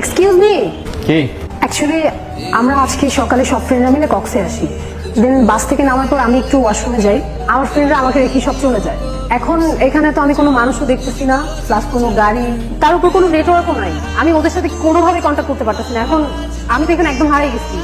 Excuse me কি? Actually আমরা আজকে সকালে সব ফ্রেন্ডরা মিলে কক্সে আসি। দেন বাস থেকে নামার পর আমি একটু ওয়াশরুমে যাই। আমার ফ্রেন্ডরা আমাকে রেখে সব চলে যায়। এখন এখানে তো আমি কোনো মানুষও দেখতেছি না প্লাস কোনো গাড়ি তার উপর কোনো নেটওয়ার্কও নাই। আমি ওদের সাথে কোনোভাবে কন্ট্যাক্ট করতে পারতেছি না। এখন আমি তো এখানে একদম হারিয়ে গেছি।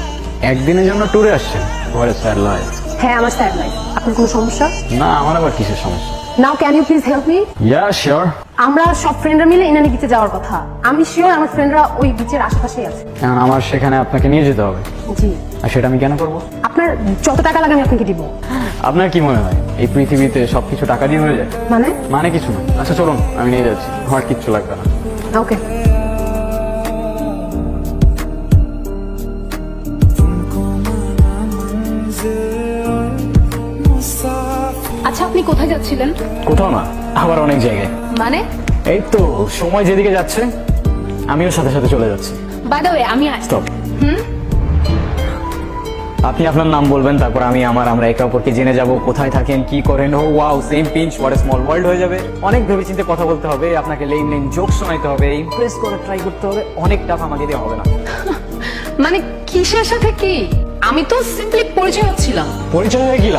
একদিনের জন্য ট্যুরে আসছেন? ঘরে স্যার লয় হ্যাঁ আমার স্যার লাইফ আপনার কোনো সমস্যা? না আমার আবার কিসের সমস্যা? Now can you please help me yeah sure আমরা সব ফ্রেন্ডরা মিলে ইনানি বিচে যাওয়ার কথা। আমি শিওর আমার ফ্রেন্ডরা ওই বিচের আশেপাশেই আছে। কারণ আমার সেখানে আপনাকে নিয়ে যেতে হবে। জি। আর সেটা আমি কেন করব? আপনার যত টাকা লাগে আমি আপনাকে দিব। আপনার কি মনে হয়? এই পৃথিবীতে সবকিছু টাকা দিয়ে হয়ে যায়? মানে? মানে কিছু না। আচ্ছা চলুন আমি নিয়ে যাচ্ছি। আমার কিচ্ছু লাগবে না। ওকে আপনি কোথায় যাচ্ছিলেন? কোথাও না আবার অনেক জায়গায়। মানে? এই তো সময় যেদিকে যাচ্ছে আমিও সাথে সাথে চলে যাচ্ছি। বাই দ্য ওয়ে আমি স্টপ আপনি আপনার নাম বলবেন তারপর আমি আমার আমরা একে অপরকে জেনে যাব কোথায় থাকেন কি করেন। ও wow same pinch what small world হয়ে যাবে। অনেক ভেবেচিন্তে কথা বলতে হবে আপনাকে লেন লেন জোক শোনাইতে হবে ইমপ্রেস করে ট্রাই করতে হবে অনেক টাফ আমাকে দিয়ে হবে না। মানে কিসের সাথে কি? আমি তো সিম্পলি পরিচয় হচ্ছিলাম। পরিচয় হয়ে কি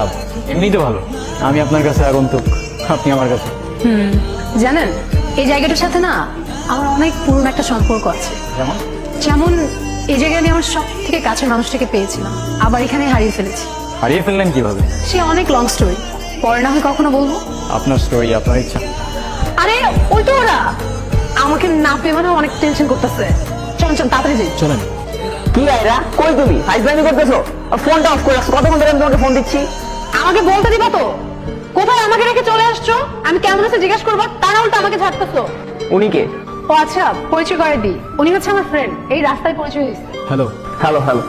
লাভ এমনি তো ভালো। আমি আপনার কাছে আগন্তুক আপনি আমার কাছে। জানেন এই জায়গাটার সাথে না আমার অনেক পুরনো একটা সম্পর্ক আছে। যেমন? যেমন এই জায়গায় আমি আমার সব থেকে কাছের মানুষটাকে পেয়েছিলাম। আবার এখানে হারিয়ে ফেলেছি। হারিয়ে ফেললেন কীভাবে? সে অনেক লং স্টোরি পরে না হয় কখনো বলব? আপনার স্টোরি আপনার ইচ্ছা। আরে ওই তো ওরা! আমাকে না পেয়ে মানে অনেক টেনশন করতেছে। চল চল তাড়াতাড়ি যাই। চলেন। কি আয়রা কই তুমি? ফাইজলামি করতেছো? ফোনটা অফ করে রাখছো। কতক্ষণ ধরে আমি তোমাকে ফোন দিচ্ছি? আমাকে বলতে দিবা তো? কোথায় আমাকে রেখে চলে আসছো? আমি কেমন আছে জিজ্ঞেস করব? তা না উল্টো আমাকে ঝাড়তেছো। উনি কে? ও আচ্ছা পরিচয় করে দি উনি হচ্ছে আমার ফ্রেন্ড এই রাস্তায় পরিচয় হয়েছে হ্যালো হ্যালো হ্যালো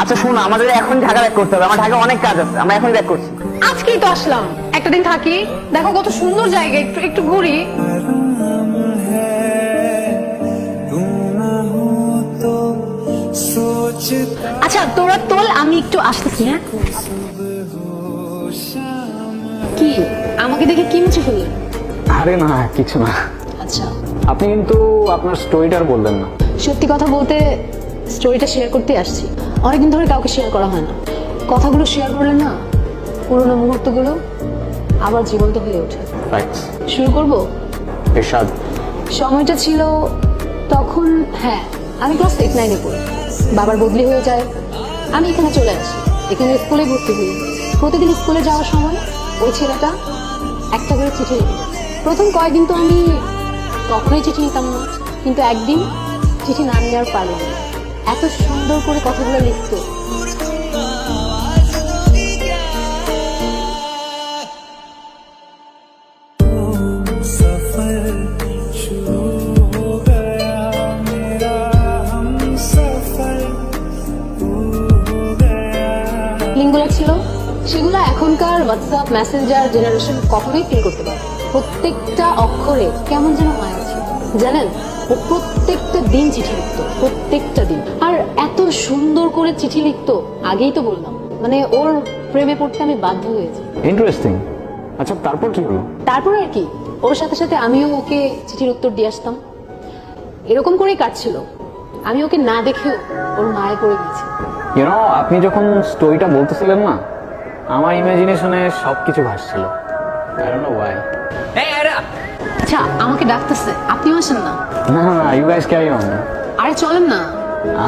আচ্ছা শোনো আমাদের এখন ঢাকা ব্যাক করতে হবে। আমার ঢাকা অনেক কাজ আছে। আমরা এখন ব্যাক করছি। আজকেই তো আসলাম। একটা দিন থাকি। দেখো কত সুন্দর জায়গা। একটু একটু ঘুরি। আচ্ছা তোরা তোল আমি একটু আসতেছি হ্যাঁ? কি? আমাকে দেখে কি মুছে ফেললেন? আরে না কিছু না। আচ্ছা। আপনি কিন্তু আপনার স্টোরিটার বললেন না। সত্যি কথা বলতে স্টোরিটা শেয়ার করতে আসছি। অনেকদিন ধরে কাউকে শেয়ার করা হয় না। কথাগুলো শেয়ার করলে না পুরোনো মুহূর্তগুলো আবার জীবন্ত হয়ে ওঠে। শুরু করব? এরশাদ। সময়টা ছিল তখন হ্যাঁ আমি ক্লাস এইট নাইনে পড়ি। বাবার বদলি হয়ে যায়। আমি এখানে চলে আসি। এখানে স্কুলে ভর্তি হই। প্রতিদিন স্কুলে যাওয়ার সময় ওই ছেলেটা একটা করে চিঠি লিখে প্রথম কয়েকদিন তো আমি কখনোই চিঠি নিতাম না কিন্তু একদিন চিঠি না নেওয়ার পারি এত সুন্দর করে কথাগুলো লিখত। লিঙ্কগুলো ছিল সেগুলো হোয়াটসঅ্যাপ মেসেঞ্জার জেনারেশন কখনোই ফিল করতে পারে প্রত্যেকটা অক্ষরে কেমন যেন মায়া ছিল জানেন ও প্রত্যেকটা দিন চিঠি লিখতো প্রত্যেকটা দিন। আর এত সুন্দর করে চিঠি লিখতো আগেই তো বললাম। মানে ওর প্রেমে পড়তে আমি বাধ্য হয়েছি। ইন্টারেস্টিং আচ্ছা তারপর কি হলো? তারপর আর কি ওর সাথে সাথে আমিও ওকে চিঠির উত্তর দিয়ে আসতাম। এরকম করেই কাটছিল। আমি ওকে না দেখেও ওর মায়ে পড়ে গেছি ইউনো আপনি যখন স্টোরিটা বলতেছিলেন না আমার ইমাজিনেশনে সবকিছু ভাসছিল। আই ডোন্ট নো ওয়াই আচ্ছা আমাকে ডাকতেছে। আপনিও আসেন না? না না ইউ গাইস ক্যারি অন আরে চলেন না।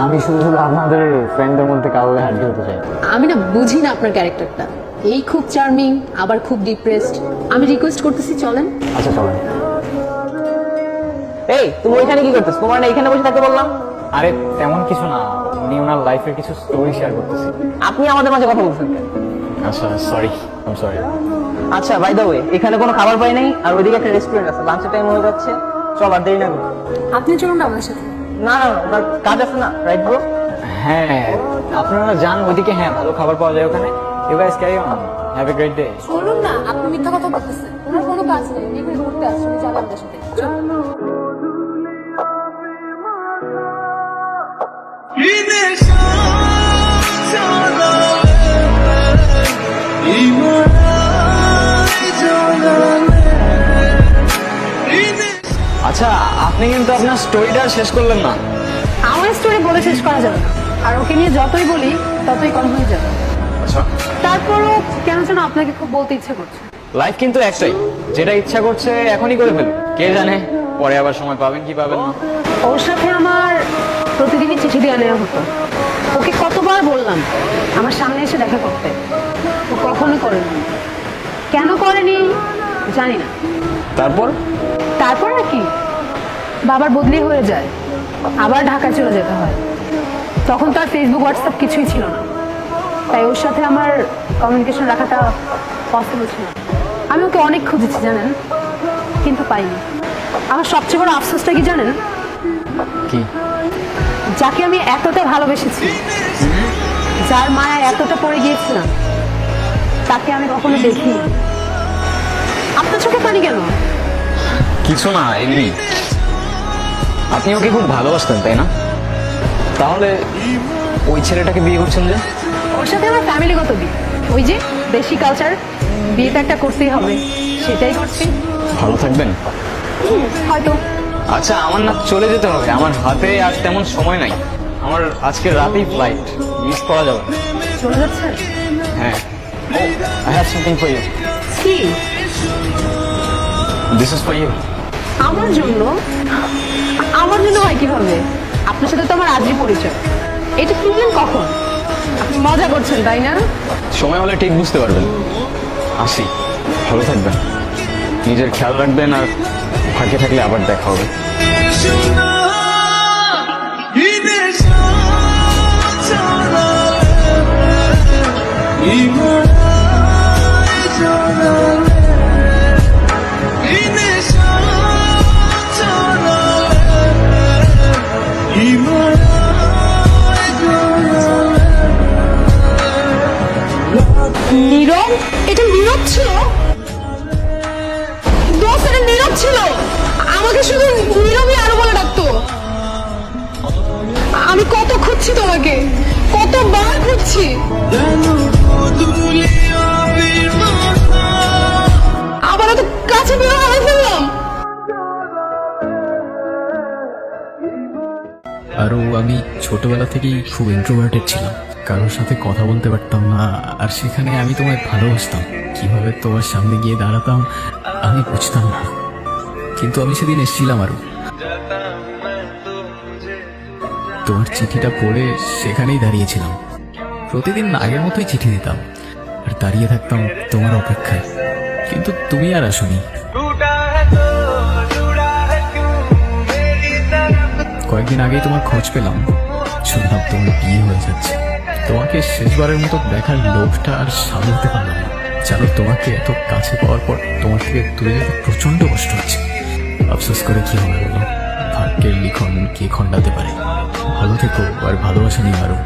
আমি শুধু শুধু আপনাদের ফ্রেন্ডদের মধ্যে কাউকে হাড্ডি হতে চাই। আমি না বুঝি না আপনার ক্যারেক্টারটা এই খুব চার্মিং আবার খুব ডিপ্রেসড আমি রিকোয়েস্ট করতেছি চলেন। আচ্ছা চলেন। এই তুমি ওইখানে কি করতেছো? তোমার না এখানে বসে থাকতে বললাম। আরে তেমন কিছু না। উনি ওনার লাইফের কিছু স্টোরি শেয়ার করতেছি। আপনি আমাদের মাঝে কথা বলছেন কেন? আচ্ছা সরি আই সরি আচ্ছা বাই দ্য ওয়ে এখানে কোনো খাবার পাই নাই আর ওইদিকে একটা রেস্টুরেন্ট আছে লাঞ্চের টাইম হয়ে যাচ্ছে চল আর দেরি না করি। আপনি চলুন না আমার সাথে। না না না, কাজ আছে না রাইট ব্রো হ্যাঁ আপনারা যান ওইদিকে হ্যাঁ ভালো খাবার পাওয়া যায় ওখানে। You guys carry on have a great day চলুন না আপনি মিথ্যা কথা বলতেছেন ওনার কোনো কাজ নেই এখানে ঘুরতে আসছেন যাব আমাদের সাথে। চলুন। আচ্ছা আপনি কিন্তু আপনার স্টোরিটা শেষ করলেন না। আমার স্টোরি বলে শেষ করা যাবে না। আর ওকে নিয়ে যতই বলি ততই কম হয়ে যাবে। আচ্ছা। তারপরও কেন যেন আপনাকে খুব বলতে ইচ্ছে করছে। লাইফ কিন্তু একটাই। যেটা ইচ্ছা করছে এখনই করে ফেলুন। কে জানে পরে আবার সময় পাবেন কি পাবেন না। ওর সাথে আমার প্রতিদিনই চিঠি দেওয়া নেওয়া হতো। ওকে কতবার বললাম আমার সামনে এসে দেখা করতে। ও কখনো করেনি। কেন করেনি জানি না। তারপর? তারপর আর কি? বাবার বদলি হয়ে যায় আবার ঢাকায় চলে যেতে হয়। তখন তো আর ফেসবুক হোয়াটসঅ্যাপ কিছুই ছিল না। তাই ওর সাথে আমার কমিউনিকেশন রাখাটা পসিবল ছিল আমি ওকে অনেক খুঁজেছি জানেন? কিন্তু পাইনি। আমার সবচেয়ে বড় আফসোসটা কি জানেন? কি? যাকে আমি এতটা ভালোবেসেছি যার মায়া এতটা পড়ে গিয়েছিলাম তাকে আমি কখনো দেখিনি। আপনার চোখে পানি কেন? কিছু না এমনি। আপনি ওকে খুব ভালোবাসতেন তাই না? তাহলে ওই ছেলেটাকে বিয়ে করছেন যে? ওর সাথে আমার ফ্যামিলিগত বিয়ে। ওই যে দেশি কালচার বিয়ে একটা করতেই হবে সেটাই করছি। ভালো থাকবেন? হয়তো। আচ্ছা আমার না চলে যেতে হবে। আমার হাতে আর তেমন সময় নাই। আমার আজকে রাতেই ফ্লাইট মিস করা যাবে চলে যাচ্ছে? হ্যাঁ। I have something for you কি? দিস ইজ ফর ইউ আমার জন্য আমার জন্য হয় কীভাবে? আপনার সাথে তো আমার আজই পরিচয়। এটা কিনলেন কখন? আপনি মজা করছেন তাই না? সময় হলে ঠিক বুঝতে পারবেন। আসি। ভালো থাকবেন। নিজের খেয়াল রাখবেন আর ফাঁকে থাকলে আবার দেখা হবে। নীরব? এটা নীরব ছিল? দোস্ত, এটা ছিল। আমাকে শুধু নীরবই আরও বলে ডাকতো। আমি কত খুঁজছি তোমাকে? কতবার খুঁজছি? আরও আমি ছোটবেলা থেকেই খুব ইন্ট্রোভার্টেড ছিলাম। কারোর সাথে কথা বলতে পারতাম না, আর সেখানে আমি তোমায় ভালোবাসতাম। কীভাবে তোমার সামনে গিয়ে দাঁড়াতাম, আমি বুঝতাম না। কিন্তু আমি সেদিন এসেছিলাম আরও তোমার চিঠিটা পড়ে সেখানেই দাঁড়িয়েছিলাম। প্রতিদিন আগের মতোই চিঠি দিতাম, আর দাঁড়িয়ে থাকতাম তোমার অপেক্ষায়। কিন্তু তুমি আর আসনি। কয়েকদিন আগেই তোমার খোঁজ পেলাম। শুনলাম তোমার বিয়ে হয়ে যাচ্ছে। তোমাকে শেষবারের মতো দেখার লোভটা আর সামলাতে পারলাম না। জানো, তোমাকে এত কাছে পাওয়ার পর তোমার থেকে দূরে যেতে প্রচণ্ড কষ্ট হচ্ছে। আফসোস করে কি হবে বলো? ভাগ্যের লিখন কে খণ্ডাতে পারে? ভালো থেকো আর ভালোবাসা নিয়ে আরও